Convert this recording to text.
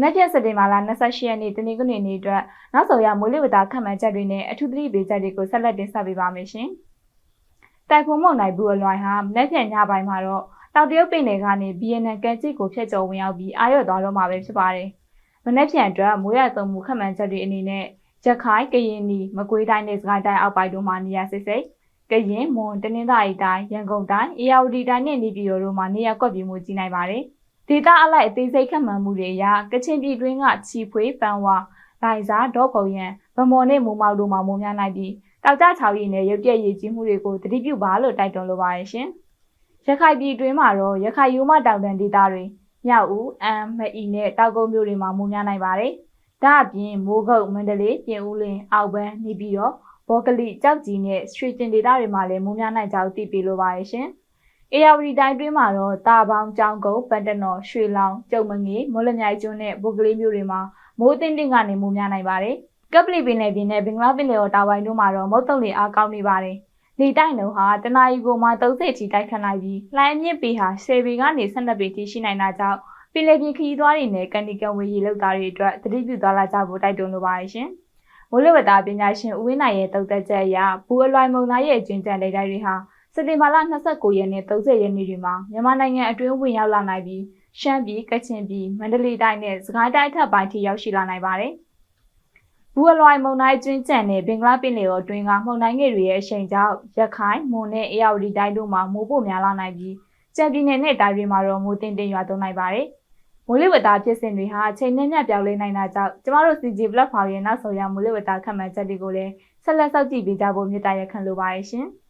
နက်ဖြတ်စက်တင်ဘာလ28ရက်နေ့တနင်္ဂနွေနေ့အတွက်နောက်ဆုံးရမိုးလေဝသခန့်မှန်းချက်တွေနဲ့အထူးသတိပေးချက်တွေကိုဆက်လက်တင်ဆက်ပေးပါမယ်ရှင်။တိုင်ဖွန်မုန်တိုင်းဘူးအလွိုင်ဟာနက်ဖြတ်ညပိုင်းမှာတော့တောင်တရုတ်ပင်လယ်ကနေဗီယက်နမ်ကန်ကျစ်ကိုဖျက်ကျော်ဝင်ရောက်ပြီးအာရုံသွားတော့မှာပဲဖြစ်ပါတယ်။မနက်ဖြန်အတွက်မိုးရသုံးမှုခန့်မှန်းချက်တွေအနေနဲ့ရခိုင်ကရင်နီမကွေးတိုင်းနဲ့စကိုင်းတိုင်းအောက်ပိုင်းတို့မှာနေရာစိစိတ်ကရင်မွန်တနင်္သာရီတိုင်းရန်ကုန်တိုင်းအေရဝတီတိုင်းနဲ့နေပြည်တော်တို့မှာနေရာကွက်ပြေးမှုကြီးနိုင်ပါတယ်။ ဒေသအလိုက်အသေးစိတ်ခန့်မှန်းမှုတွေအရကချင်ပြည်တွင်းကချီဖွေးပန်ဝါလိုင်စာဒေါကုံရန်ဗမော်နဲ့မူမောက်တို့မှာမိုးများနိုင်ပြီးတောက်ကြချောင်းရည်နဲ့ရုပ်ပြည့်ရည်ကြီးမှုတွေကိုတတိပြုပါလို့တိုက်တွန်းလိုပါတယ်ရှင်။ရခိုင်ပြည်တွင်းမှာတော့ရခိုင်ရိုးမတောင်တန်းဒေသတွေမြောက်ဦးအမ်မအီနဲ့တောက်ကုန်းမြို့တွေမှာမိုးများနိုင်ပါတယ်။ဒါအပြင်မိုးကုတ်မန္တလေးပြင်ဦးလင်းအောက်ပန်းနေပြီးတော့ဘောကလိကြောက်ကြီးနဲ့စထရီတင်ဒေသတွေမှာလည်းမိုးများနိုင်ကြောင်းသိပေးလိုပါတယ်ရှင်။ အေယာဝတီတိုင်းတွင်းမှာတော့တာပေါင်းကြောင်ကုန်းပန်တနော်ရွှေလောင်ကျုံမငေမော်လမြိုင်ကျွန်းနဲ့ဘုတ်ကလေးမြို့တွေမှာမိုးအသင့်တင့်ကနေမိုးများနိုင်ပါတယ်။ကပ်ပလီပင်နယ်ပြည်နဲ့ဘင်္ဂလားပင်လယ်ော်တာဝိုင်တို့မှာတော့မုတ်တုံလေအားကောင်းနေပါတယ်။လေတိုက်နှုန်းဟာတနအီကိုမှ30ချီတိုက်ခတ်နိုင်ပြီးလှိုင်းမြင့်ပေဟာ10ပေကနေ12ပေထိရှိနိုင်တာကြောင့်ပင်လယ်ပြင်ခရီးသွားတွေနဲ့ကန်ဒီကန်ဝေးရေလောက်သားတွေအတွက်သတိပြုသွားလာကြဖို့တိုက်တွန်းလိုပါတယ်ရှင်။မိုးလေဝသပညာရှင်ဦးဝင်းနိုင်ရဲ့တုံ့သက်ချက်အရဘူးအလွိုင်မုံသားရဲ့အကျဉ်းချံလေတိုက်တွေဟာ စက်တင်ဘာလ29ရက်နဲ့30ရက်နေ့တွေမှာမြန်မာနိုင်ငံအတွင်းဝင်ရောက်လာနိုင်ပြီးရှမ်းပြည်ကချင်ပြည်မန္တလေးတိုင်းနဲ့စကိုင်းတိုင်းထပ်ပိုင်းထိရောက်ရှိလာနိုင်ပါတယ်။ဘူးအလွိုင်မုံတိုင်းကျွင်းကျန်တဲ့ဘင်္ဂလားပင်လယ်ော်အတွင်းကမှုန်တိုင်းငယ်တွေရဲ့အရှိန်ကြောင့်ရခိုင်မွန်နဲ့အေရဝတီတိုင်းတို့မှာမိုးပိုများလာနိုင်ပြီးကြံပြည်နယ်နဲ့တိုင်းတွေမှာတော့မိုးတင်တင်ရွာသွန်းနိုင်ပါတယ်။မိုးလေဝသဖြစ်စဉ်တွေဟာအချိန်နဲ့မျှပြောင်းလဲနိုင်တာကြောင့်ကျမတို့ CG platform ရဲ့နောက်ဆုံးရမိုးလေဝသခန့်မှန်းချက်တွေကိုလည်းဆက်လက်စောင့်ကြည့်ပေးကြဖို့မြစ်တာရက်ခံလိုပါတယ်ရှင်။